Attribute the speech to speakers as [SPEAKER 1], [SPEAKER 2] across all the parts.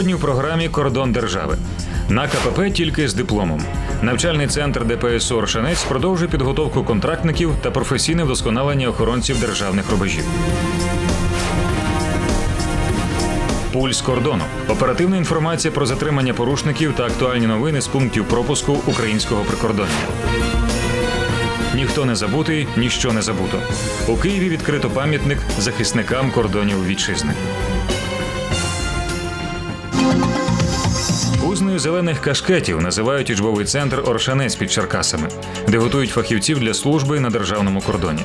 [SPEAKER 1] Сьогодні в програмі Кордон держави. На КПП тільки з дипломом. Навчальний центр ДПСУ Оршанець продовжує підготовку контрактників та професійне вдосконалення охоронців державних рубежів. Пульс кордону. Оперативна інформація про затримання порушників та актуальні новини з пунктів пропуску українського прикордоння. Ніхто не забутий, ніщо не забуто. У Києві відкрито пам'ятник захисникам кордонів вітчизни. Кузнею зелених кашкетів називають учбовий центр Оршанець під Черкасами, де готують фахівців для служби на державному кордоні.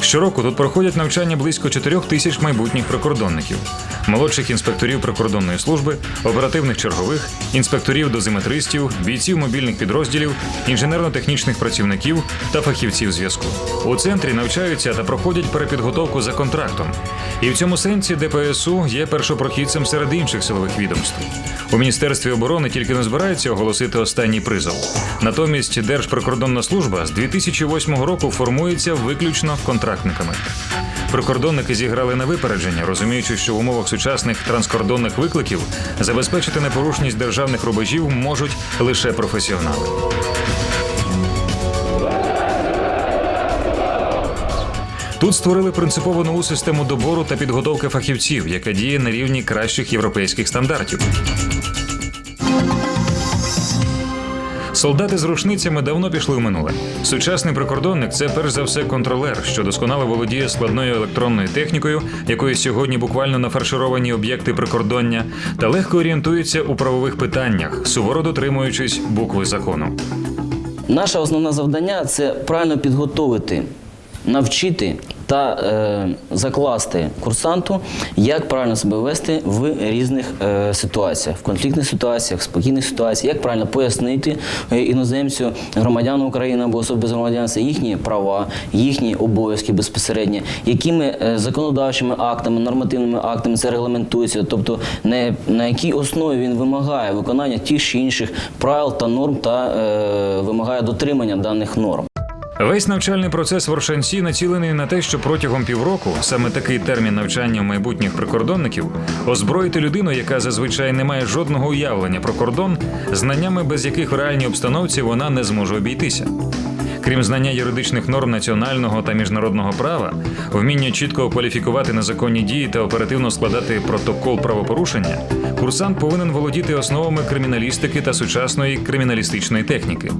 [SPEAKER 1] Щороку тут проходять навчання близько 4 тисяч майбутніх прикордонників, молодших інспекторів прикордонної служби, оперативних чергових, інспекторів дозиметристів, бійців мобільних підрозділів, інженерно-технічних працівників та фахівців зв'язку. У центрі навчаються та проходять перепідготовку за контрактом. І в цьому сенсі ДПСУ є першопрохідцем серед інших силових відомств. У міністерстві оборони тільки не збираються оголосити останній призов. Натомість Держприкордонна служба з 2008 року формується виключно контрактниками. Прикордонники зіграли на випередження, розуміючи, що в умовах сучасних транскордонних викликів забезпечити непорушність державних рубежів можуть лише професіонали. Тут створили принципово нову систему добору та підготовки фахівців, яка діє на рівні кращих європейських стандартів. Солдати з рушницями давно пішли в минуле. Сучасний прикордонник це перш за все контролер, що досконало володіє складною електронною технікою, якою сьогодні буквально нафаршировані об'єкти прикордоння, та легко орієнтується у правових питаннях, суворо дотримуючись букви закону.
[SPEAKER 2] Наше основне завдання це правильно підготовити, навчити та е, закласти курсанту, як правильно себе вести в різних е, ситуаціях, в конфліктних ситуаціях, в спокійних ситуаціях, як правильно пояснити е, іноземцю, громадянам України або особи без громадянства їхні права, їхні обов'язки безпосередньо, якими е, законодавчими актами, нормативними актами це регламентується, тобто не, на якій основі він вимагає виконання тих чи інших правил та норм та е, вимагає дотримання даних норм.
[SPEAKER 1] Весь навчальний процес в Оршанці націлений на те, що протягом півроку, саме такий термін навчання майбутніх прикордонників, озброїти людину, яка зазвичай не має жодного уявлення про кордон, знаннями, без яких в реальній обстановці вона не зможе обійтися. Крім знання юридичних норм національного та міжнародного права, вміння чітко кваліфікувати незаконні дії та оперативно складати протокол правопорушення, курсант повинен володіти основами криміналістики та сучасної криміналістичної техніки.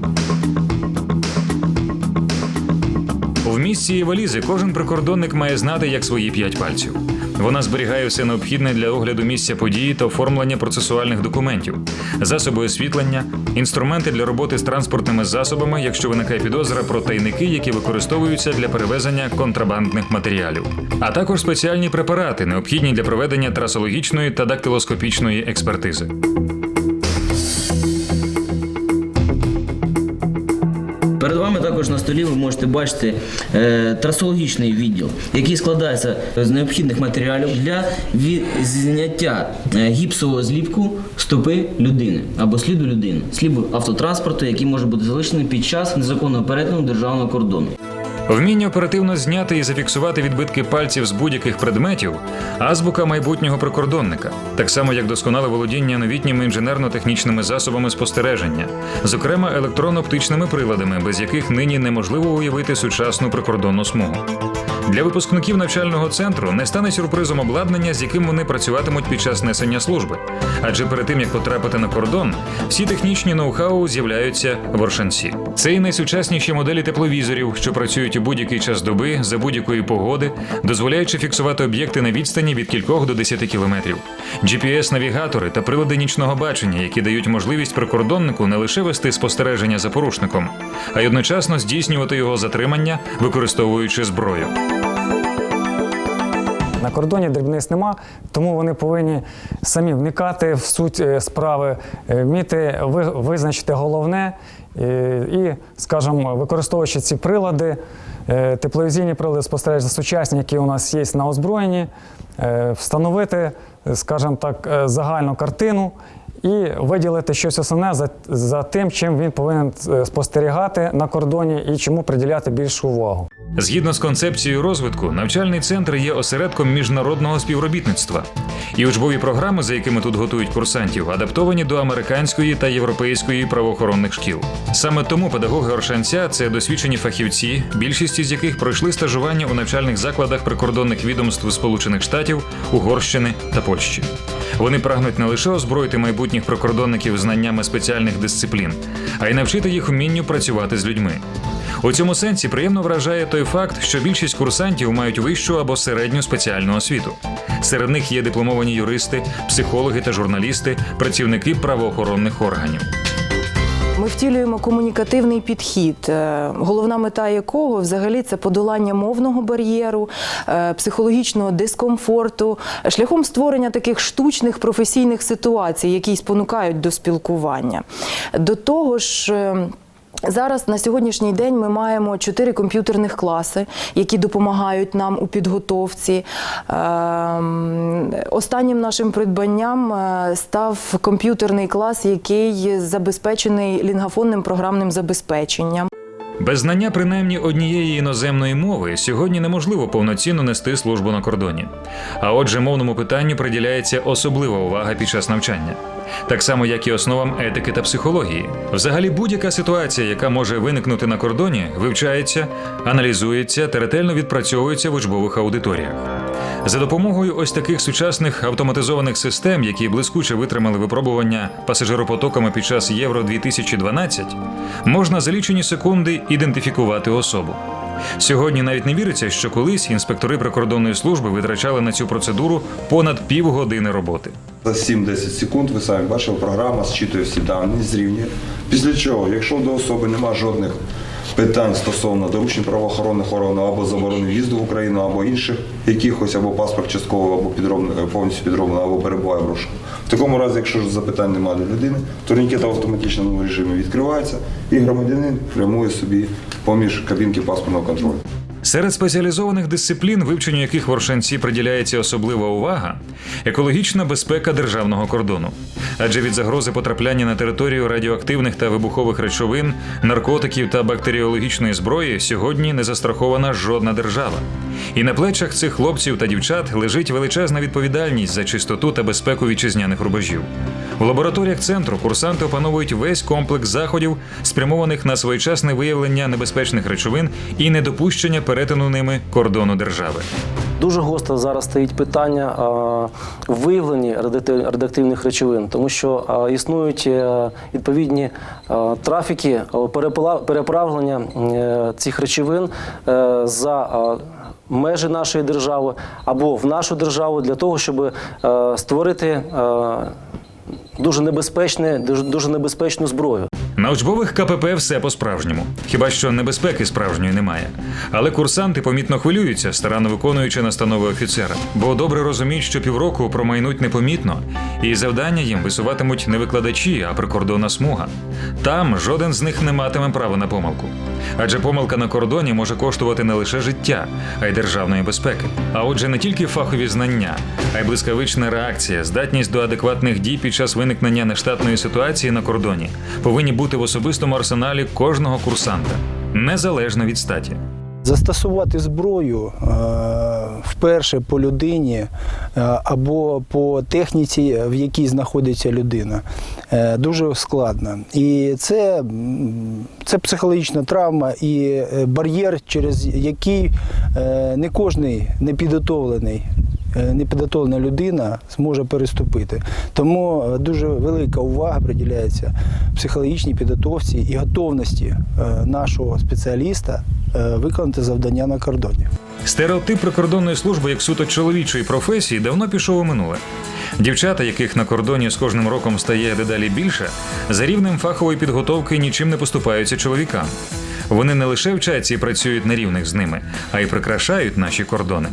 [SPEAKER 1] Місці і валізи кожен прикордонник має знати як свої п'ять пальців. Вона зберігає все необхідне для огляду місця події та оформлення процесуальних документів, засоби освітлення, інструменти для роботи з транспортними засобами, якщо виникає підозра про тайники, які використовуються для перевезення контрабандних матеріалів, а також спеціальні препарати, необхідні для проведення трасологічної та дактилоскопічної експертизи.
[SPEAKER 2] Столі ви можете бачити е, трасологічний відділ, який складається з необхідних матеріалів для зняття е, гіпсового зліпку стопи людини або сліду людини, сліду автотранспорту, який може бути залишений під час незаконного перетину державного кордону.
[SPEAKER 1] Вміння оперативно зняти і зафіксувати відбитки пальців з будь-яких предметів азбука майбутнього прикордонника, так само як досконале володіння новітніми інженерно-технічними засобами спостереження, зокрема електронно-оптичними приладами, без яких нині неможливо уявити сучасну прикордонну смугу. Для випускників навчального центру не стане сюрпризом обладнання, з яким вони працюватимуть під час несення служби. Адже перед тим як потрапити на кордон, всі технічні ноу-хау з'являються в Оршанці. Це і найсучасніші моделі тепловізорів, що працюють у будь-який час доби за будь-якої погоди, дозволяючи фіксувати об'єкти на відстані від кількох до 10 кілометрів. GPS-навігатори та прилади нічного бачення, які дають можливість прикордоннику не лише вести спостереження за порушником, а й одночасно здійснювати його затримання, використовуючи зброю.
[SPEAKER 3] На кордоні дрібниць нема, тому вони повинні самі вникати в суть е, справи, е, вміти визначити головне е, і, скажімо, використовуючи ці прилади, тепловізійні прилади спостереження сучасні, які у нас є на озброєнні, встановити, скажімо так, загальну картину. І виділити щось основне за, за тим, чим він повинен спостерігати на кордоні і чому приділяти більшу увагу.
[SPEAKER 1] Згідно з концепцією розвитку, навчальний центр є осередком міжнародного співробітництва. І учбові програми, за якими тут готують курсантів, адаптовані до американської та європейської правоохоронних шкіл. Саме тому педагоги Оршанця це досвідчені фахівці, більшість із яких пройшли стажування у навчальних закладах прикордонних відомств Сполучених Штатів, Угорщини та Польщі. Вони прагнуть не лише озброїти майбутніх прикордонників знаннями спеціальних дисциплін, а й навчити їх вмінню працювати з людьми. У цьому сенсі приємно вражає той факт, що більшість курсантів мають вищу або середню спеціальну освіту. Серед них є дипломовані юристи, психологи та журналісти, працівники правоохоронних органів.
[SPEAKER 4] Ми втілюємо комунікативний підхід, е, головна мета якого взагалі це подолання мовного бар'єру, е, психологічного дискомфорту, шляхом створення таких штучних професійних ситуацій, які спонукають до спілкування. До того ж. Зараз на сьогоднішній день ми маємо чотири комп'ютерних класи, які допомагають нам у підготовці. Ем, Останнім нашим придбанням е, став комп'ютерний клас, який забезпечений лінгафонним програмним забезпеченням.
[SPEAKER 1] Без знання принаймні однієї іноземної мови сьогодні неможливо повноцінно нести службу на кордоні. А отже, мовному питанню приділяється особлива увага під час навчання, так само як і основам етики та психології. Взагалі, будь-яка ситуація, яка може виникнути на кордоні, вивчається, аналізується та ретельно відпрацьовується в учбових аудиторіях. За допомогою ось таких сучасних автоматизованих систем, які блискуче витримали випробування пасажиропотоками під час Євро 2012, можна за лічені секунди ідентифікувати особу. Сьогодні навіть не віриться, що колись інспектори прикордонної служби витрачали на цю процедуру понад півгодини роботи.
[SPEAKER 5] За 7-10 секунд ви самі бачили, програма зчитує всі дані, зрівнює. Після чого, якщо до особи немає жодних питань стосовно доручень правоохоронних органів або заборони в'їзду в Україну, або інших якихось, або паспорт частково, або підроблений, повністю підроблений, або перебуває в розшуку. В такому разі, якщо ж запитань немає до людини, турнікет в автоматичному режимі відкривається і громадянин прямує собі поміж кабінки паспортного контролю.
[SPEAKER 1] Серед спеціалізованих дисциплін, вивченню яких в Оршанці приділяється особлива увага, екологічна безпека державного кордону. Адже від загрози потрапляння на територію радіоактивних та вибухових речовин, наркотиків та бактеріологічної зброї сьогодні не застрахована жодна держава. І на плечах цих хлопців та дівчат лежить величезна відповідальність за чистоту та безпеку вітчизняних рубежів. В лабораторіях центру курсанти опановують весь комплекс заходів, спрямованих на своєчасне виявлення небезпечних речовин і недопущення перетину ними кордону держави.
[SPEAKER 6] Дуже гостро зараз стоїть питання а, в виявленні радіоактивних речовин, тому що існують е, відповідні трафіки а, переправлення е, цих речовин е, за межі нашої держави або в нашу державу для того, щоб е, створити е, дуже небезпечне, дуже, дуже небезпечну зброю.
[SPEAKER 1] На учбових КПП все по-справжньому. Хіба що небезпеки справжньої немає. Але курсанти помітно хвилюються, старанно виконуючи настанови офіцера, бо добре розуміють, що півроку промайнуть непомітно, і завдання їм висуватимуть не викладачі, а прикордонна смуга. Там жоден з них не матиме права на помилку. Адже помилка на кордоні може коштувати не лише життя, а й державної безпеки. А отже, не тільки фахові знання, а й блискавична реакція, здатність до адекватних дій під час виникнення нештатної ситуації на кордоні повинні бути в особистому арсеналі кожного курсанта, незалежно від статі.
[SPEAKER 7] Застосувати зброю е, вперше по людині е, або по техніці, в якій знаходиться людина, е, дуже складно. І це, це психологічна травма і бар'єр, через який не кожний непідготовлений. Непідготовлена людина зможе переступити. Тому дуже велика увага приділяється психологічній підготовці і готовності нашого спеціаліста виконати завдання на кордоні.
[SPEAKER 1] Стереотип прикордонної служби як суто чоловічої професії давно пішов у минуле. Дівчата, яких на кордоні з кожним роком стає дедалі більше, за рівнем фахової підготовки нічим не поступаються чоловікам. Вони не лише вчаться і працюють на рівних з ними, а й прикрашають наші кордони.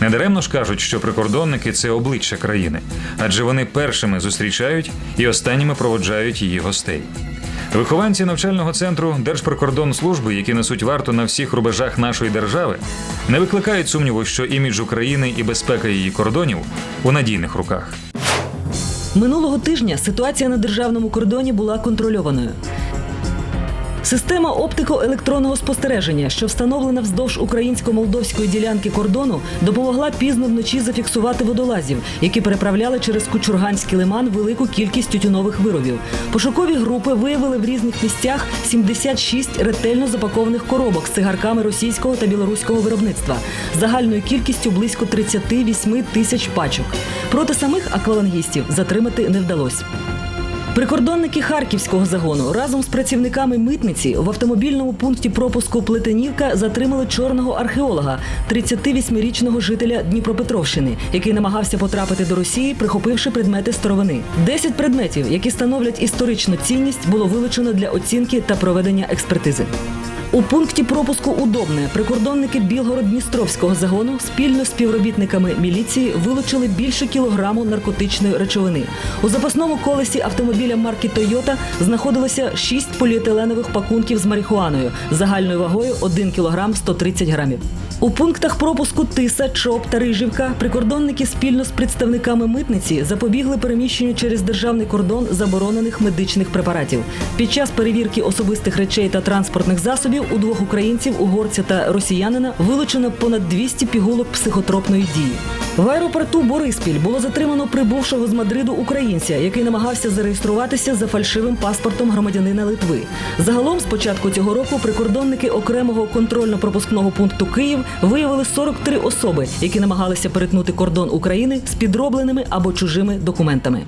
[SPEAKER 1] Недаремно ж кажуть, що прикордонники це обличчя країни, адже вони першими зустрічають і останніми проводжають її гостей. Вихованці навчального центру Держприкордонслужби, які несуть варту на всіх рубежах нашої держави, не викликають сумніву, що імідж України і безпека її кордонів у надійних руках.
[SPEAKER 8] Минулого тижня ситуація на державному кордоні була контрольованою. Система оптико-електронного спостереження, що встановлена вздовж українсько-молдовської ділянки кордону, допомогла пізно вночі зафіксувати водолазів, які переправляли через Кучурганський лиман велику кількість тютюнових виробів. Пошукові групи виявили в різних місцях 76 ретельно запакованих коробок з цигарками російського та білоруського виробництва загальною кількістю близько 38 тисяч пачок. Проти самих аквалангістів затримати не вдалося. Прикордонники харківського загону разом з працівниками митниці в автомобільному пункті пропуску Плетенівка затримали чорного археолога, 38-річного жителя Дніпропетровщини, який намагався потрапити до Росії, прихопивши предмети старовини. Десять предметів, які становлять історичну цінність, було вилучено для оцінки та проведення експертизи. У пункті пропуску Удобне прикордонники Білгород-Дністровського загону спільно з співробітниками міліції вилучили більше кілограму наркотичної речовини. У запасному колесі автомобіля марки Тойота знаходилося 6 поліетиленових пакунків з марихуаною загальною вагою 1 кілограм 130 грамів. У пунктах пропуску Тиса, Чоп та Рижівка прикордонники спільно з представниками митниці запобігли переміщенню через державний кордон заборонених медичних препаратів. Під час перевірки особистих речей та транспортних засобів у двох українців, угорця та росіянина, вилучено понад 200 пігулок психотропної дії. В аеропорту Бориспіль було затримано прибувшого з Мадриду українця, який намагався зареєструватися за фальшивим паспортом громадянина Литви. Загалом, з початку цього року, прикордонники окремого контрольно-пропускного пункту Київ виявили 43 особи, які намагалися перетнути кордон України з підробленими або чужими документами.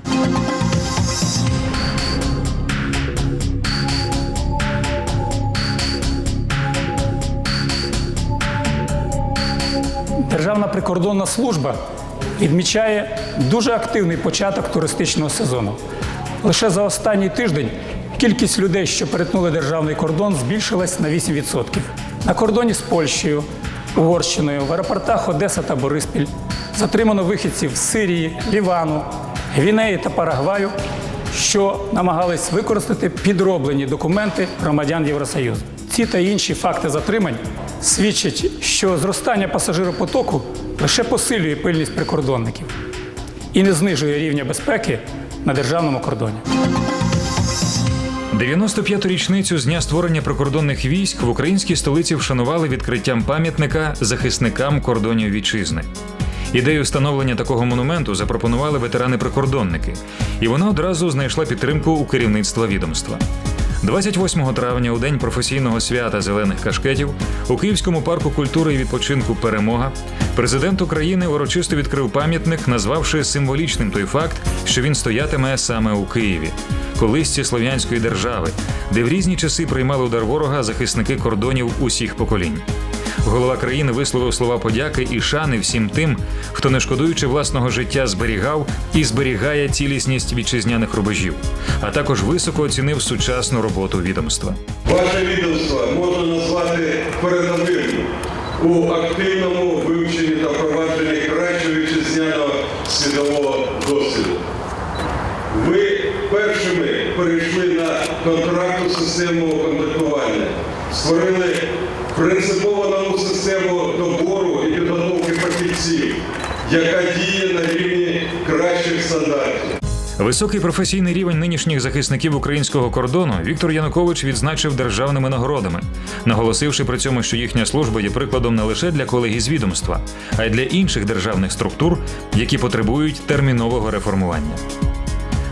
[SPEAKER 9] Державна прикордонна служба відмічає дуже активний початок туристичного сезону. Лише за останній тиждень кількість людей, що перетнули державний кордон, збільшилась на 8%. На кордоні з Польщею, Угорщиною, в аеропортах Одеса та Бориспіль затримано вихідців з Сирії, Лівану, Гвінеї та Парагваю, що намагались використати підроблені документи громадян Євросоюзу. Ці та інші факти затримань свідчать, що зростання пасажиропотоку лише посилює пильність прикордонників і не знижує рівня безпеки на державному кордоні.
[SPEAKER 1] 95-ту річницю з дня створення прикордонних військ в українській столиці вшанували відкриттям пам'ятника захисникам кордонів вітчизни. Ідею встановлення такого монументу запропонували ветерани-прикордонники, і вона одразу знайшла підтримку у керівництва відомства. 28 травня, у день професійного свята зелених кашкетів, у Київському парку культури і відпочинку Перемога президент України урочисто відкрив пам'ятник, назвавши символічним той факт, що він стоятиме саме у Києві, колисці слов'янської держави, де в різні часи приймали удар ворога захисники кордонів усіх поколінь. Голова країни висловив слова подяки і шани всім тим, хто, не шкодуючи власного життя, зберігав і зберігає цілісність вітчизняних рубежів, а також високо оцінив сучасну роботу відомства.
[SPEAKER 10] Ваше відомство можна назвати передовим у активному вивченні та впровадженні кращого вітчизняного світового досвіду. Ви першими перейшли на контрактну систему контрактування, створили принципово нову систему добору і підготовки фахівців, яка діє на рівні кращих стандартів.
[SPEAKER 1] Високий професійний рівень нинішніх захисників українського кордону Віктор Янукович відзначив державними нагородами, наголосивши при цьому, що їхня служба є прикладом не лише для колегій з відомства, а й для інших державних структур, які потребують термінового реформування.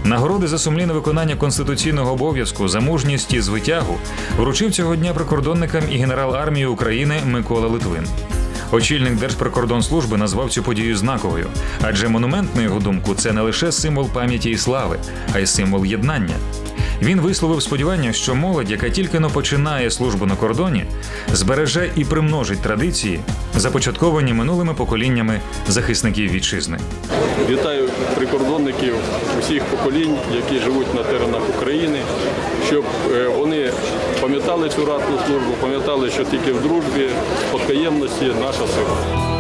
[SPEAKER 1] Нагороди за сумлінне виконання конституційного обов'язку за мужність і звитягу вручив цього дня прикордонникам і генерал армії України Микола Литвин. Очільник Держприкордонслужби назвав цю подію знаковою, адже монумент, на його думку, це не лише символ пам'яті і слави, а й символ єднання. Він висловив сподівання, що молодь, яка тільки но починає службу на кордоні, збереже і примножить традиції, започатковані минулими поколіннями захисників вітчизни.
[SPEAKER 11] Вітаю прикордонників усіх поколінь, які живуть на теренах України, щоб е, вони пам'ятали цю ратну службу, пам'ятали, що тільки в дружбі, в спадкоємності наша сила.